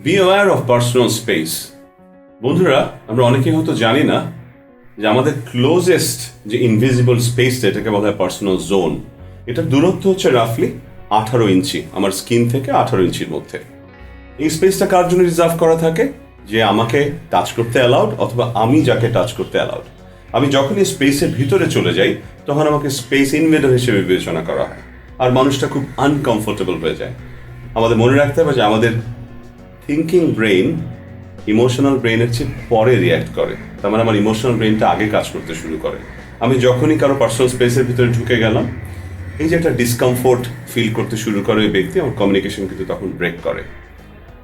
Be aware of personal space বন্ধুরা, আমরা অনেকে হয়তো জানি না যে আমাদের ক্লোজেস্ট যে ইনভিজিবল স্পেসটা এটাকে বলা হয় পার্সোনাল জোন এটার দূরত্ব হচ্ছে রাফলি আঠারো ইঞ্চি, আমার স্কিন থেকে আঠারো ইঞ্চির মধ্যে। এই স্পেসটা কার জন্য রিজার্ভ করা থাকে? যে আমাকে টাচ করতে অ্যালাউড অথবা আমি যাকে টাচ করতে অ্যালাউড আমি যখন এই স্পেসের ভিতরে চলে যাই, তখন আমাকে স্পেস ইনভেডার হিসেবে বিবেচনা করা হয়। আর মানুষটা খুব আনকমফোর্টেবল হয়ে যায়। আমাদের মনে রাখতে হবে যে আমাদের থিঙ্কিং ব্রেন ইমোশনাল ব্রেনের চেয়ে পরে রিয়্যাক্ট করে। তার মানে আমার ইমোশনাল ব্রেনটা আগে কাজ করতে শুরু করে। আমি যখনই কারও পার্সোনাল স্পেসের ভিতরে ঢুকে গেলাম, এই যে একটা ডিসকমফোর্ট ফিল করতে শুরু করে ওই ব্যক্তি, আমার কমিউনিকেশন কিন্তু তখন ব্রেক করে।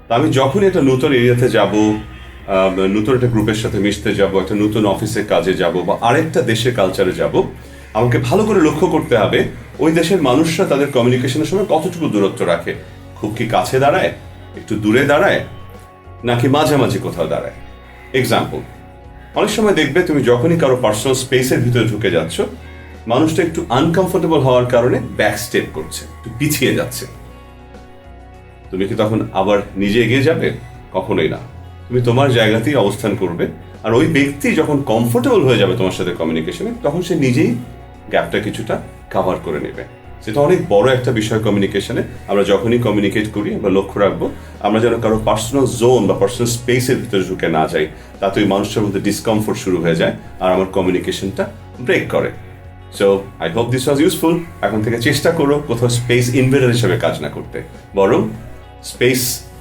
তা আমি যখনই একটা নতুন এরিয়াতে যাব নতুন একটা গ্রুপের সাথে মিশতে যাব, একটা নতুন অফিসে কাজে যাব বা আরেকটা দেশের কালচারে যাব, আমাকে ভালো করে লক্ষ্য করতে হবে, ওই দেশের মানুষরা তাদের কমিউনিকেশনের সময় কতটুকু দূরত্ব রাখে, খুব কি কাছে দাঁড়ায় একটু দূরে দাঁড়ায়, নাকি মাঝামাঝি কোথাও দাঁড়ায়? এক্সাম্পল অনেক সময় দেখবে তুমি যখনই কারও পার্সোনাল স্পেসের ভিতরে ঢুকে যাচ্ছ, মানুষটা একটু আনকমফোর্টেবল হওয়ার কারণে ব্যাক স্টেপ করছে, একটু পিছিয়ে যাচ্ছে। তুমি কি তখন আবার নিজে এগিয়ে যাবে? কখনোই না। তুমি তোমার জায়গাতেই অবস্থান করবে, আর ওই ব্যক্তি যখন কমফোর্টেবল হয়ে যাবে তোমার সাথে কমিউনিকেশনে তখন সে নিজেই গ্যাপটা কিছুটা কাভার করে নেবে। সেটা অনেক বড় একটা বিষয় কমিউনিকেশনে আমরা যখনই কমিউনিকেট করি, আমরা লক্ষ্য রাখব, আমরা যেন কারও পার্সোনাল জোন বা পার্সোনাল স্পেসের ভিতরে ঢুকে না যাই, তাতে ওই মানুষের মধ্যে ডিসকমফোর্ট শুরু হয়ে যায় আর আমার কমিউনিকেশনটা ব্রেক করে। So I hope this was useful এখন থেকে চেষ্টা করো কোথাও স্পেস ইনভেডার হিসেবে কাজ না করতে। বরং স্পেস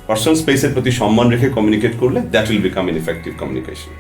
পার্সোনাল স্পেসের প্রতি সম্মান রেখে কমিউনিকেট করলে that will become in effective communication